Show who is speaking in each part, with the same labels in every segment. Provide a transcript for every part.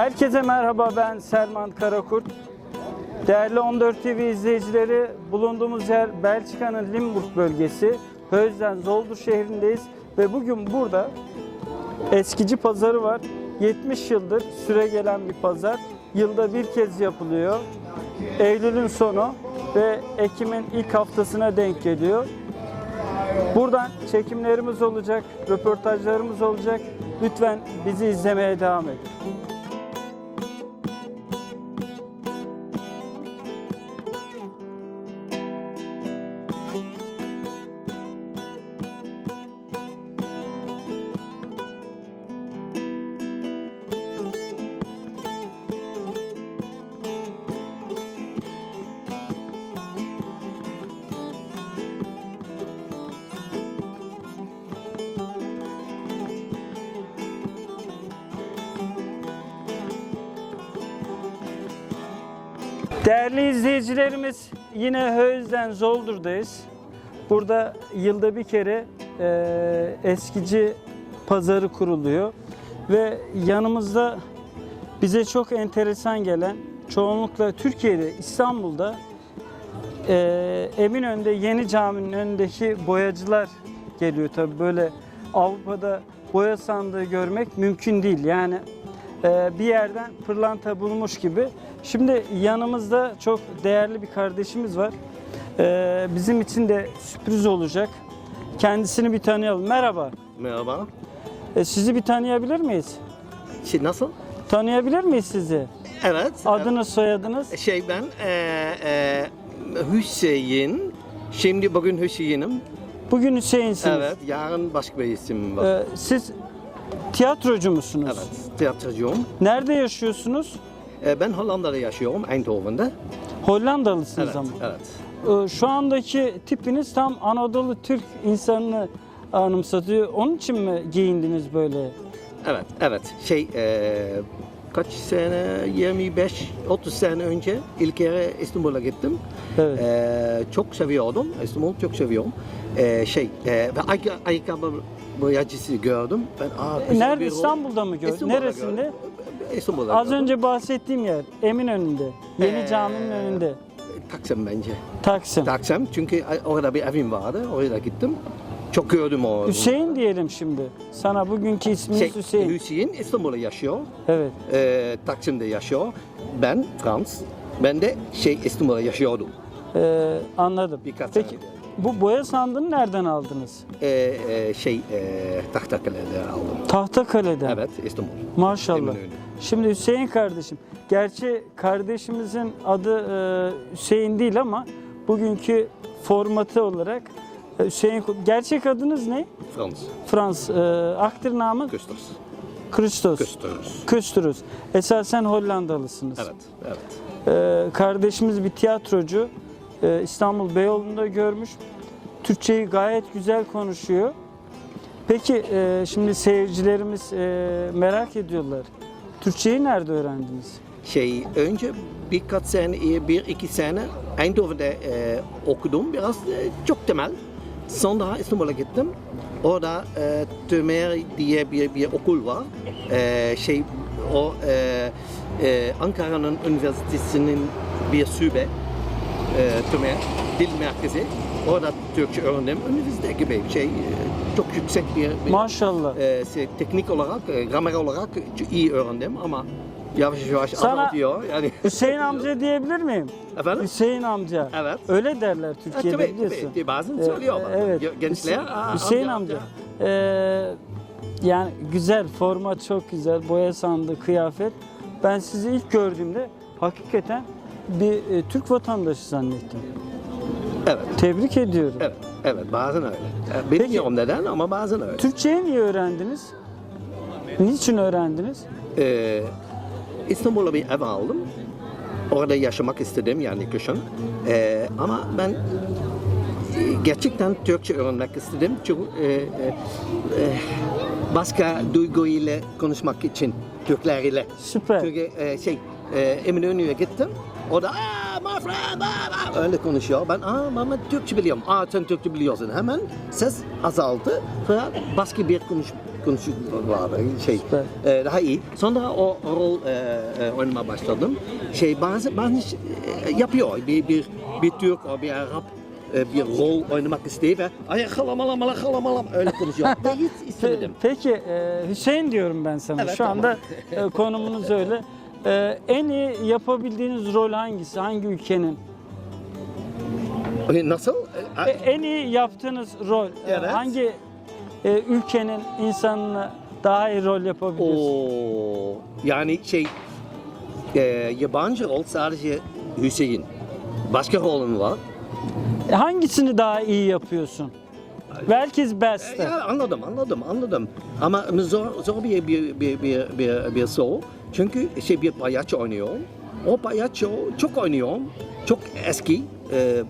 Speaker 1: Herkese merhaba ben Selman Karakurt. Değerli 14 TV izleyicileri bulunduğumuz yer Belçika'nın Limburg bölgesi. Hözden Zoldur şehrindeyiz ve bugün burada eskici pazarı var. 70 yıldır süre gelen bir pazar. Yılda bir kez yapılıyor. Eylül'ün sonu ve Ekim'in ilk haftasına denk geliyor. Buradan çekimlerimiz olacak, röportajlarımız olacak. Lütfen bizi izlemeye devam edin. Değerli izleyicilerimiz yine Hözden Zoldur'dayız. Burada yılda bir kere e, eskici pazarı kuruluyor. Ve yanımızda bize çok enteresan gelen, çoğunlukla Türkiye'de, İstanbul'da e, Eminönü'nde Yeni Cami'nin önündeki boyacılar geliyor. Tabii böyle Avrupa'da boya sandığı görmek mümkün değil. Yani bir yerden pırlanta bulmuş gibi. Şimdi yanımızda çok değerli bir kardeşimiz var. E, bizim için de sürpriz olacak. Kendisini bir tanıyalım. Merhaba.
Speaker 2: Merhaba.
Speaker 1: E, sizi bir tanıyabilir miyiz?
Speaker 2: Şey nasıl?
Speaker 1: Tanıyabilir miyiz sizi?
Speaker 2: Evet.
Speaker 1: Adınız, soyadınız?
Speaker 2: Şey ben eee eee Hüseyin. Şimdi bugün Hüseyin'im.
Speaker 1: Bugün Hüseyin'siniz.
Speaker 2: Evet. Yarın başka bir isim var.
Speaker 1: E, siz tiyatrocu musunuz?
Speaker 2: evet. Tiyatrocuyum.
Speaker 1: Nerede yaşıyorsunuz?
Speaker 2: Eee, ben Hollanda'da yaşıyorum. Eindhoven'da.
Speaker 1: Hollandalısınız
Speaker 2: Evet.
Speaker 1: ama.
Speaker 2: Evet.
Speaker 1: Ee, Şu andaki tipiniz tam Anadolu Türk insanını anımsatıyor. Onun için mi giyindiniz böyle?
Speaker 2: Evet. Evet. Şey eee kaç sene 25 30 sene önce ilk kere İstanbul'a gittim.
Speaker 1: Evet.
Speaker 2: Eee, çok seviyordum. İstanbul çok seviyorum. Eee, şey eee ve ayakkabı boyacısı gördüm. Ben aa güzel
Speaker 1: E, Nerede
Speaker 2: bir-
Speaker 1: İstanbul'da mı gördün? Neresinde?
Speaker 2: gördüm. İstanbul'da
Speaker 1: Az
Speaker 2: gördüm.
Speaker 1: önce bahsettiğim yer Eminönü'nde. Yeni
Speaker 2: Ee,
Speaker 1: caminin önünde.
Speaker 2: Taksim bence.
Speaker 1: Taksim.
Speaker 2: Taksim çünkü orada bir evim vardı. Oraya gittim. Çok gördüm o.
Speaker 1: Hüseyin diyelim şimdi. Sana bugünkü isminiz
Speaker 2: şey,
Speaker 1: Hüseyin.
Speaker 2: Hüseyin İstanbul'da yaşıyor.
Speaker 1: Evet.
Speaker 2: Ee, Taksim'de yaşıyor. Ben Frans. Ben de şey İstanbul'da yaşıyordum.
Speaker 1: Ee, anladım.
Speaker 2: Birkaç
Speaker 1: Peki
Speaker 2: sene.
Speaker 1: Bu boya sandığını nereden aldınız?
Speaker 2: Ee, e, şey e, Tahtakale'de aldım.
Speaker 1: Tahtakale'den.
Speaker 2: Evet İstanbul.
Speaker 1: Maşallah. Şimdi Hüseyin kardeşim. Gerçi kardeşimizin adı e, Hüseyin değil ama bugünkü formatı olarak e, Hüseyin. Gerçek adınız ne?
Speaker 2: Frans.
Speaker 1: Frans. E, aktir namı
Speaker 2: Küsters.
Speaker 1: Christos.
Speaker 2: Küsters.
Speaker 1: Küstürüz. Esasen Hollandalısınız.
Speaker 2: Evet. Evet.
Speaker 1: E, kardeşimiz bir tiyatrocu. E, İstanbul Beyoğlu'nda görmüş. Türkçeyi gayet güzel konuşuyor. Peki e, şimdi seyircilerimiz e, merak ediyorlar. Türkçeyi nerede öğrendiniz?
Speaker 2: Şey önce birkaç sene, bir iki sene Eindhoven'da e, okudum biraz e, çok temel. Sonra İstanbul'a gittim. Orada e, Tömer diye bir, bir okul var. E, şey o e, e, Ankara'nın üniversitesinin bir şube. E, Tömer Dil Merkezi. Orada Türkçe öğrendim. Üniversite gibi şey e, çok yüksek bir, bir
Speaker 1: Maşallah.
Speaker 2: e, şey, teknik olarak, e, gramer olarak iyi öğrendim ama yavaş yavaş
Speaker 1: Sana-
Speaker 2: azaltıyor. Yani
Speaker 1: Hüseyin amca diyebilir miyim?
Speaker 2: efendim?
Speaker 1: Hüseyin amca.
Speaker 2: Evet.
Speaker 1: Öyle derler
Speaker 2: Ha,
Speaker 1: Türkiye'de
Speaker 2: tabii,
Speaker 1: biliyorsun.
Speaker 2: tabii, bazen
Speaker 1: Ee,
Speaker 2: söylüyorlar.
Speaker 1: Evet.
Speaker 2: Gençler,
Speaker 1: Hüse-
Speaker 2: "Aa,
Speaker 1: Hüseyin
Speaker 2: amca,
Speaker 1: amca. Ee, yani güzel, format çok güzel. Boya sandı, kıyafet. Ben sizi ilk gördüğümde hakikaten bir e, Türk vatandaşı zannettim.
Speaker 2: Evet,
Speaker 1: Tebrik ediyorum.
Speaker 2: evet, evet bazen öyle. E, Bilmiyorum neden ama bazen öyle.
Speaker 1: Türkçeyi niye öğrendiniz? Niçin öğrendiniz?
Speaker 2: Ee, İstanbul'a bir ev aldım. Orada yaşamak istedim yani kışın. Ee, ama ben e, gerçekten Türkçe öğrenmek istedim. Çünkü e, e, e, başka duyguyla konuşmak için Türkler ile.
Speaker 1: Süper.
Speaker 2: Çünkü e, şey e, Eminönü'ye gittim. O da aa my friend aa, aa," öyle konuşuyor. Ben aa ben Türkçe biliyorum. Aa sen Türkçe biliyorsun. Hemen ses azaldı. Sonra başka bir konuş konuşuyorlar. Şey, e, daha iyi. Sonra o rol e, e, oynamaya başladım. Şey bazı bazı e, yapıyor. Bir bir bir Türk o bir Arap e, bir rol oynamak ve ay halam halam halam halam halam öyle konuşuyor. ben hiç istemedim.
Speaker 1: Peki e, Hüseyin diyorum ben sana.
Speaker 2: Evet,
Speaker 1: Şu
Speaker 2: tamam.
Speaker 1: anda konumunuz öyle. E, en iyi yapabildiğiniz rol hangisi? Hangi ülkenin?
Speaker 2: E, Nasıl?
Speaker 1: E,
Speaker 2: E,
Speaker 1: en iyi yaptığınız rol e,
Speaker 2: Evet.
Speaker 1: hangi e, ülkenin insanına daha iyi rol yapabiliyorsunuz?
Speaker 2: Oo, yani şey e, yabancı rol sadece Hüseyin. Başka rolüm var.
Speaker 1: E, hangisini daha iyi yapıyorsun? Belki best.
Speaker 2: Ya anladım, anladım, anladım. Ama zor, zor bir, bir, bir, bir, bir, bir soru. Çünkü şey bir palyaço oynuyorum. O palyaço çok oynuyorum. Çok eski, e,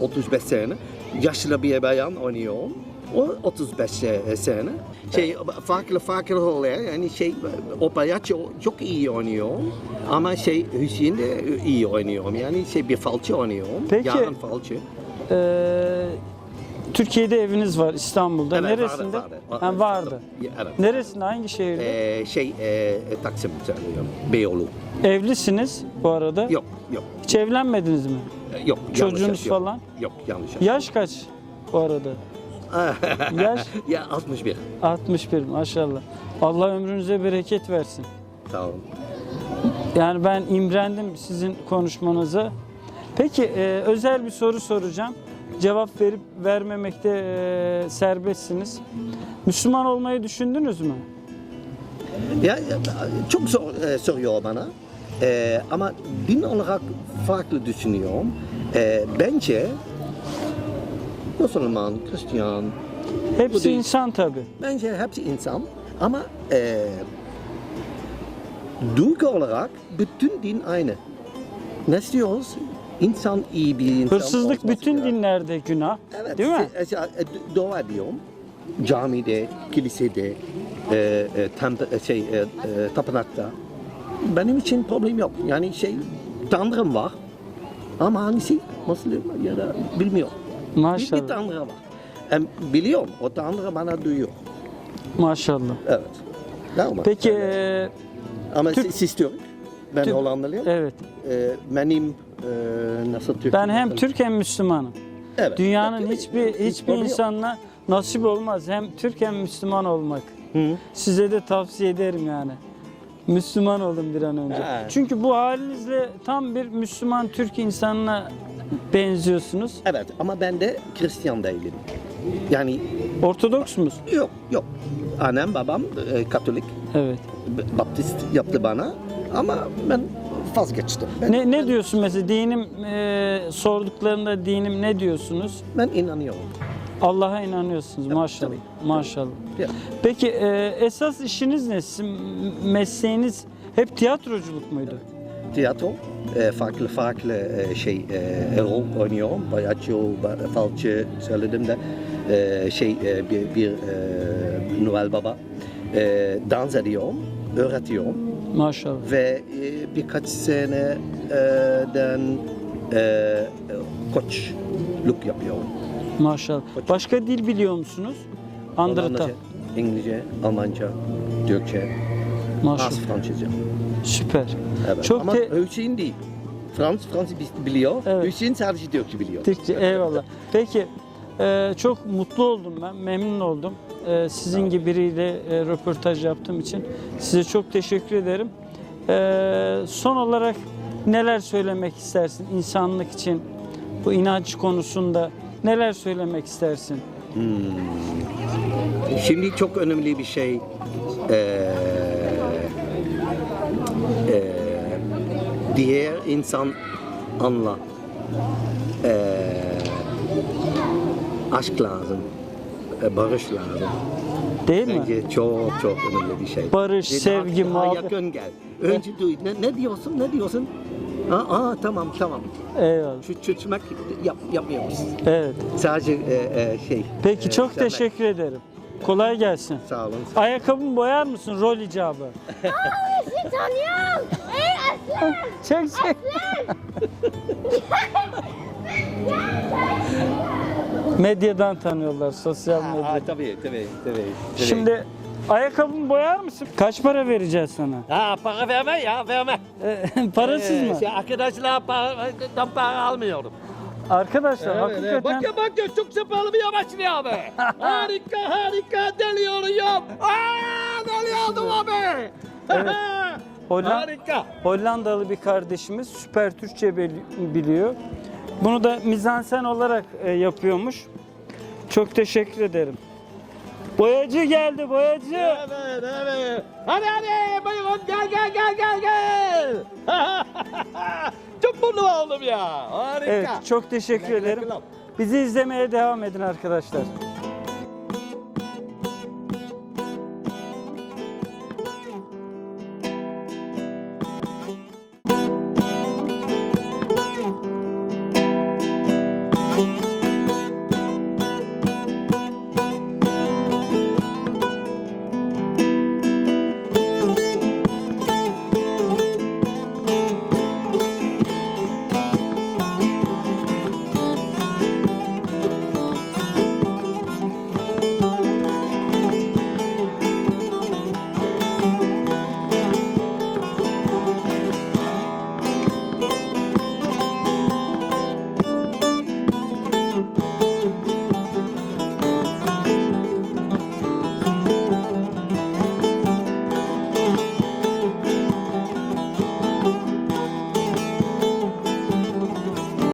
Speaker 2: 35 sene. Yaşlı bir bayan oynuyorum. O 35 se- sene. Şey farklı farklı roller. Yani şey o palyaço çok iyi oynuyorum. Ama şey Hüseyin de iyi oynuyorum. Yani şey bir falçı oynuyorum.
Speaker 1: Peki.
Speaker 2: Yarın falçı.
Speaker 1: E, Türkiye'de eviniz var İstanbul'da.
Speaker 2: Evet,
Speaker 1: Neresinde?
Speaker 2: vardı, vardı.
Speaker 1: Ha, vardı.
Speaker 2: Evet.
Speaker 1: Neresinde? Hangi şehirde?
Speaker 2: Ee, şey e, Taksim söylüyorum. Beyoğlu.
Speaker 1: Evlisiniz bu arada.
Speaker 2: Yok yok
Speaker 1: Hiç evlenmediniz mi?
Speaker 2: e, yok. yanlış
Speaker 1: Çocuğunuz
Speaker 2: yok.
Speaker 1: falan?
Speaker 2: Yok yanlış.
Speaker 1: Yaş kaç bu arada? Yaş
Speaker 2: ya 61.
Speaker 1: 61 maşallah. Allah ömrünüze bereket versin.
Speaker 2: Sağ olun.
Speaker 1: Yani ben imrendim sizin konuşmanıza. Peki e, özel bir soru soracağım. Cevap verip vermemekte e, serbestsiniz. Müslüman olmayı düşündünüz mü?
Speaker 2: Ya, çok zor e, soruyor bana. E, ama din olarak farklı düşünüyorum. E, bence Müslüman, Hristiyan,
Speaker 1: Hepsi
Speaker 2: değil.
Speaker 1: insan tabi.
Speaker 2: Bence hepsi insan ama e, duygu olarak bütün din aynı. Ne istiyoruz? İnsan iyi bir insan
Speaker 1: Hırsızlık bütün
Speaker 2: lazım.
Speaker 1: dinlerde günah.
Speaker 2: Evet.
Speaker 1: Değil mi?
Speaker 2: e, e, e, Dua ediyorum. Camide, kilisede, e, e, temp- e, şey, e, e, tapınakta. Benim için problem yok. Yani şey, Tanrım var. Ama hangisi? Müslüm ya da bilmiyorum.
Speaker 1: Maşallah.
Speaker 2: bir Tanrı var. Em, biliyorum, o Tanrı bana duyuyor.
Speaker 1: Maşallah.
Speaker 2: Evet. Mi?
Speaker 1: Peki e,
Speaker 2: Ama
Speaker 1: Türk-
Speaker 2: siz, Türk. Ben
Speaker 1: Türk-
Speaker 2: Hollandalıyım.
Speaker 1: evet.
Speaker 2: Ee, benim e, nasıl Türk?
Speaker 1: Ben hem Türk hem Müslümanım.
Speaker 2: Evet.
Speaker 1: Dünyanın
Speaker 2: Evet,
Speaker 1: hiçbir
Speaker 2: hiç
Speaker 1: hiçbir
Speaker 2: yok.
Speaker 1: insanla nasip olmaz hem Türk hem Müslüman olmak.
Speaker 2: Hı.
Speaker 1: Size de tavsiye ederim yani. Müslüman olun bir an önce.
Speaker 2: Ha.
Speaker 1: Çünkü bu halinizle tam bir Müslüman Türk insanına benziyorsunuz.
Speaker 2: Evet ama ben de Hristiyan değilim. Yani
Speaker 1: Ortodoks musunuz?
Speaker 2: yok yok. Annem babam e, Katolik.
Speaker 1: Evet.
Speaker 2: B- Baptist yaptı bana ama ben vazgeçtim. Ben,
Speaker 1: Ne ne diyorsun mesela dinim e, sorduklarında dinim ne diyorsunuz?
Speaker 2: ben inanıyorum.
Speaker 1: Allah'a inanıyorsunuz maşallah.
Speaker 2: tabii.
Speaker 1: Maşallah.
Speaker 2: Ya,
Speaker 1: Peki e, esas işiniz ne? Sizin mesleğiniz hep tiyatroculuk muydu?
Speaker 2: tiyatro e, farklı farklı e, şey e, rol oynuyorum. Palyaço, ba- falçı söyledim de e, şey e, bir, bir e, Noel Baba. E, dans ediyorum, öğretiyorum
Speaker 1: Maşallah.
Speaker 2: ve e, birkaç seneden e, koçluk yapıyorum.
Speaker 1: Maşallah. Başka dil biliyor musunuz? Andırta.
Speaker 2: İngilizce, Almanca, Türkçe,
Speaker 1: Maşallah.
Speaker 2: az Fransızca.
Speaker 1: Süper.
Speaker 2: Evet.
Speaker 1: Çok
Speaker 2: Ama
Speaker 1: te-
Speaker 2: Hüseyin değil. Frans, Fransız biliyor.
Speaker 1: Evet.
Speaker 2: Hüseyin sadece Türkçe biliyor.
Speaker 1: Türkçe eyvallah. Peki e, çok mutlu oldum ben, memnun oldum. E, sizin gibi biriyle e, röportaj yaptığım için size çok teşekkür ederim. E, son olarak neler söylemek istersin insanlık için bu inanç konusunda neler söylemek istersin?
Speaker 2: Şimdi çok önemli bir şey. Ee, ee, diğer insan anla. Ee, aşk lazım. Ee, barış lazım.
Speaker 1: Değil mi?
Speaker 2: Bence çok çok önemli bir şey.
Speaker 1: Barış,
Speaker 2: Daha-
Speaker 1: sevgi,
Speaker 2: daha
Speaker 1: muhabbet.
Speaker 2: yakın gel. Önce duy. Ne, ne diyorsun? Ne diyorsun? Aa, aa tamam tamam.
Speaker 1: Eyvallah.
Speaker 2: Şu çözmek yap, yapmıyoruz.
Speaker 1: Evet.
Speaker 2: Sadece e, e, şey.
Speaker 1: Peki
Speaker 2: e,
Speaker 1: çok
Speaker 2: sevmek.
Speaker 1: teşekkür ederim. Kolay gelsin.
Speaker 2: Sağ olun.
Speaker 1: Ayakkabımı boyar mısın rol icabı?
Speaker 3: Sizi tanıyorum. Ey aslan.
Speaker 1: Çek çek. Medyadan tanıyorlar, sosyal
Speaker 2: Ha,
Speaker 1: medya.
Speaker 2: tabii tabii tabii. tabii.
Speaker 1: Şimdi Ayakkabımı boyar mısın? Kaç para vereceğiz sana?
Speaker 2: Ha para verme ya verme.
Speaker 1: Parasız
Speaker 2: Ee,
Speaker 1: mı?
Speaker 2: Şey, arkadaşlar para, para almıyorum.
Speaker 1: Arkadaşlar hakikaten
Speaker 2: Bak ya bak ya çok sefalı bir başlıyor abi. harika harika deliyorum. Aa deliyordum abi.
Speaker 1: Evet. Holland-
Speaker 2: harika.
Speaker 1: Hollandalı bir kardeşimiz süper Türkçe bili- biliyor. Bunu da mizansen olarak e, yapıyormuş. Çok teşekkür ederim. Boyacı geldi boyacı.
Speaker 2: Evet evet. Hadi hadi buyurun gel gel gel gel gel. çok mutlu oldum ya. Harika.
Speaker 1: Evet çok teşekkür ederim. Bizi izlemeye devam edin arkadaşlar.